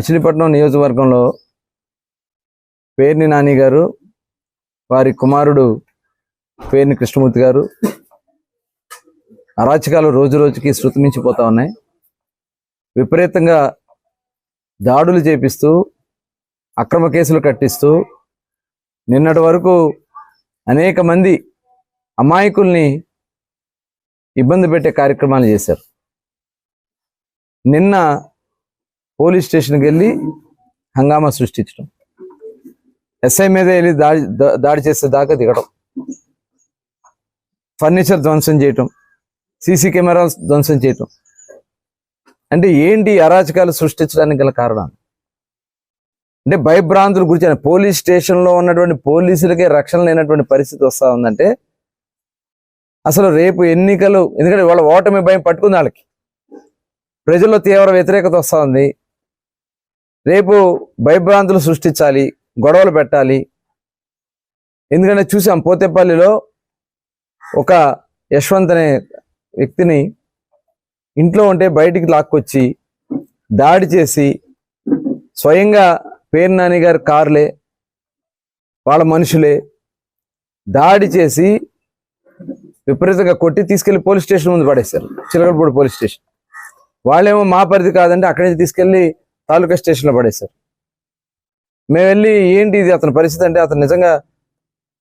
మచిలీపట్నం నియోజకవర్గంలో పేర్ని నాని గారు వారి కుమారుడు పేర్ని కృష్ణమూర్తి గారు అరాచకాలు రోజు రోజుకి శృతిమించిపోతా ఉన్నాయి. విపరీతంగా దాడులు చేపిస్తూ అక్రమ కేసులు కట్టిస్తూ నిన్నటి వరకు అనేక మంది అమాయకుల్ని ఇబ్బంది పెట్టే కార్యక్రమాలు చేశారు. నిన్న పోలీస్ స్టేషన్కి వెళ్ళి హంగామా సృష్టించడం. ఎస్ఐ మీద వెళ్ళి దాడి దాడి చేసే దాకా దిగడం. ఫర్నిచర్ ధ్వంసం చేయటం. సీసీ కెమెరాలు ధ్వంసం చేయటం. అంటే ఏంటి అరాచకాలు సృష్టించడానికి గల కారణాలు? అంటే భయభ్రాంతుల గురించి పోలీస్ స్టేషన్లో ఉన్నటువంటి పోలీసులకే రక్షణ లేనటువంటి పరిస్థితి వస్తూ ఉందంటే అసలు రేపు ఎన్నికలు ఎందుకంటే వాళ్ళ ఓటమి భయం పట్టుకుంది వాళ్ళకి. ప్రజల్లో తీవ్ర వ్యతిరేకత వస్తూ ఉంది. రేపు భయభ్రాంతులు సృష్టించాలి గొడవలు పెట్టాలి. ఎందుకంటే చూసాం పోతేపల్లిలో ఒక యశ్వంత్ అనే వ్యక్తిని ఇంట్లో ఉంటే బయటికి లాక్కొచ్చి దాడి చేసి స్వయంగా పేరు నాని గారి కార్లే వాళ్ళ మనుషులే దాడి చేసి విపరీతంగా కొట్టి తీసుకెళ్ళి పోలీస్ స్టేషన్ ముందు పడేశారు. Chilakalapudi police station. వాళ్ళేమో మా పరిధి కాదంటే అక్కడి నుంచి తీసుకెళ్ళి తాలూకా స్టేషన్లో పడేశారు. మేము వెళ్ళి ఏంటి ఇది? అతని పరిస్థితి అంటే అతను నిజంగా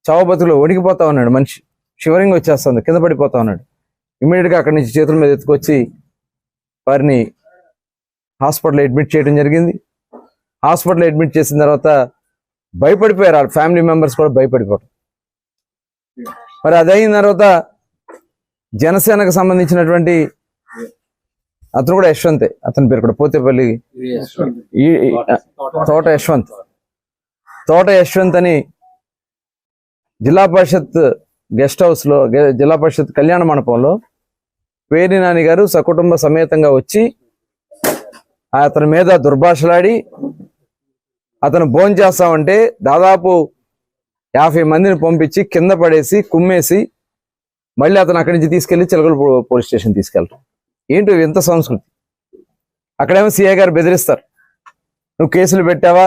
చావు ఒడిగిపోతా వణికిపోతా ఉన్నాడు. మనిషి షివరింగ్ వచ్చేస్తుంది కింద పడిపోతా ఉన్నాడు. ఇమీడియట్గా అక్కడి నుంచి చేతుల మీద ఎత్తుకొచ్చి వారిని హాస్పిటల్ అడ్మిట్ చేయడం జరిగింది. హాస్పిటల్ అడ్మిట్ చేసిన తర్వాత భయపడిపోయారు. వాళ్ళ ఫ్యామిలీ మెంబర్స్ కూడా భయపడిపోవడం మరి అది అయిన తర్వాత జనసేనకు సంబంధించినటువంటి అతను కూడా యశ్వంతే అతని పేరు కూడా పోతేపల్లి. తోట యశ్వంత్. తోట యశ్వంత్ అని జిల్లా పరిషత్ గెస్ట్ హౌస్లో గె- జిల్లా పరిషత్ కళ్యాణ మండపంలో పేరి నాని గారు సకుటుంబ సమేతంగా వచ్చి అతని మీద దుర్భాషలాడి అతను భోజనం చేస్తామంటే దాదాపు యాభై మందిని పంపించి కింద పడేసి కుమ్మేసి మళ్ళీ అతను అక్కడి నుంచి తీసుకెళ్ళి చిలకలు పోలీస్ స్టేషన్ తీసుకెళ్ళటం ఏంటి ఎంత సంస్కృతి? అక్కడేమో సీఏ గారు బెదిరిస్తారు. నువ్వు కేసులు పెట్టావా?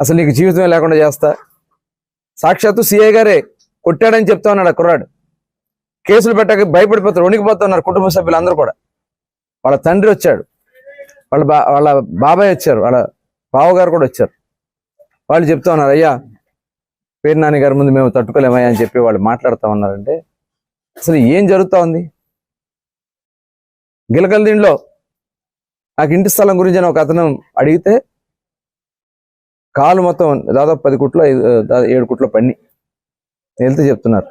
అసలు నీకు జీవితమే లేకుండా చేస్తా. సాక్షాత్తు సీఏ గారే కొట్టాడని చెప్తా ఉన్నాడు ఆ కుర్రాడు. కేసులు పెట్టక భయపడిపోతారు వణికిపోతున్నారు కుటుంబ సభ్యులు అందరూ కూడా. వాళ్ళ తండ్రి వచ్చాడు. వాళ్ళ బా వాళ్ళ బాబాయ్ వచ్చారు. వాళ్ళ బావగారు కూడా వచ్చారు. వాళ్ళు చెప్తా ఉన్నారు అయ్యా పేరు నాన్నగారి గారి ముందు మేము తట్టుకోలేమయ్యా అని చెప్పి వాళ్ళు మాట్లాడుతూ ఉన్నారంటే అసలు ఏం జరుగుతూ ఉంది? గిలకల దీంట్లో నాకు ఇంటి స్థలం గురించి అని ఒక అతను అడిగితే కాలు మొత్తం దాదాపు పది కుట్ల ఏడు కుట్ల పన్ని. వెళ్తే చెప్తున్నారు.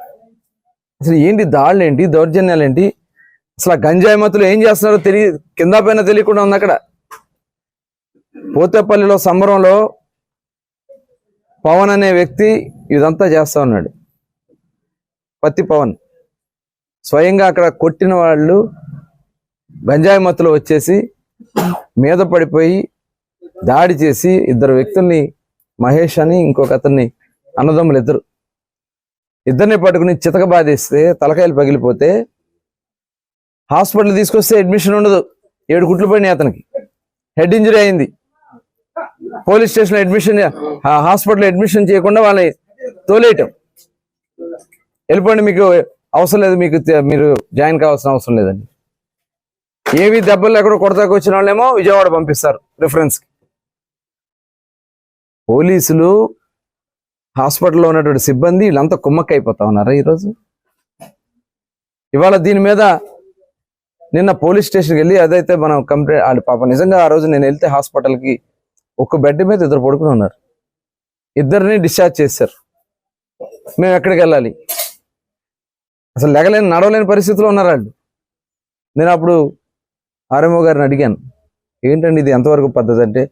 అసలు ఏంటి దాళ్ళు ఏంటి? దౌర్జన్యాలు ఏంటి? అసలు ఆ గంజాయి మత్తులు ఏం చేస్తున్నారో తెలియ కింద పైన తెలియకుండా ఉంది అక్కడ. పోతేపల్లిలో సంబరంలో పవన్ అనే వ్యక్తి ఇదంతా చేస్తా ఉన్నాడు. పత్తి పవన్. స్వయంగా అక్కడ కొట్టిన వాళ్ళు గంజాయి మత్తులో వచ్చేసి మీద పడిపోయి దాడి చేసి ఇద్దరు వ్యక్తుల్ని మహేష్ అని ఇంకొక అతన్ని అన్నదమ్ములు ఇద్దరు. ఇద్దరిని పట్టుకుని చితక బాధేస్తే తలకాయలు పగిలిపోతే హాస్పిటల్ తీసుకొస్తే అడ్మిషన్ ఉండదు. ఏడు గుట్లు పడినాయి అతనికి. హెడ్ ఇంజరీ అయింది. పోలీస్ స్టేషన్లో అడ్మిషన్ హాస్పిటల్ అడ్మిషన్ చేయకుండా వాళ్ళని తోలేయటం. వెళ్ళిపోండి మీకు అవసరం లేదు మీకు మీరు జాయిన్ కావాల్సిన అవసరం లేదండి. ఏవి దెబ్బలు ఎక్కడో కొడతాకు వచ్చిన వాళ్ళేమో విజయవాడ పంపిస్తారు రిఫరెన్స్ పోలీసులు హాస్పిటల్లో ఉన్నటువంటి సిబ్బంది వీళ్ళంతా కుమ్మక్కైపోతా ఉన్నారా ఈరోజు? ఇవాళ దీని మీద నిన్న పోలీస్ స్టేషన్కి వెళ్ళి అదైతే మనం కంప్లైంట్ వాళ్ళు పాప నిజంగా ఆ రోజు నేను వెళ్తే హాస్పిటల్కి ఒక బెడ్ మీద ఇద్దరు పడుకుని ఉన్నారు. ఇద్దరిని డిశ్చార్జ్ చేశారు. మేము ఎక్కడికి వెళ్ళాలి? అసలు లెగలేని నడవలేని పరిస్థితిలో ఉన్నారు వాళ్ళు. నేను అప్పుడు ఆర్ఎంఓ గారిని అడిగాను ఏంటండి ఇది? ఎంతవరకు పద్ధతి? అంటే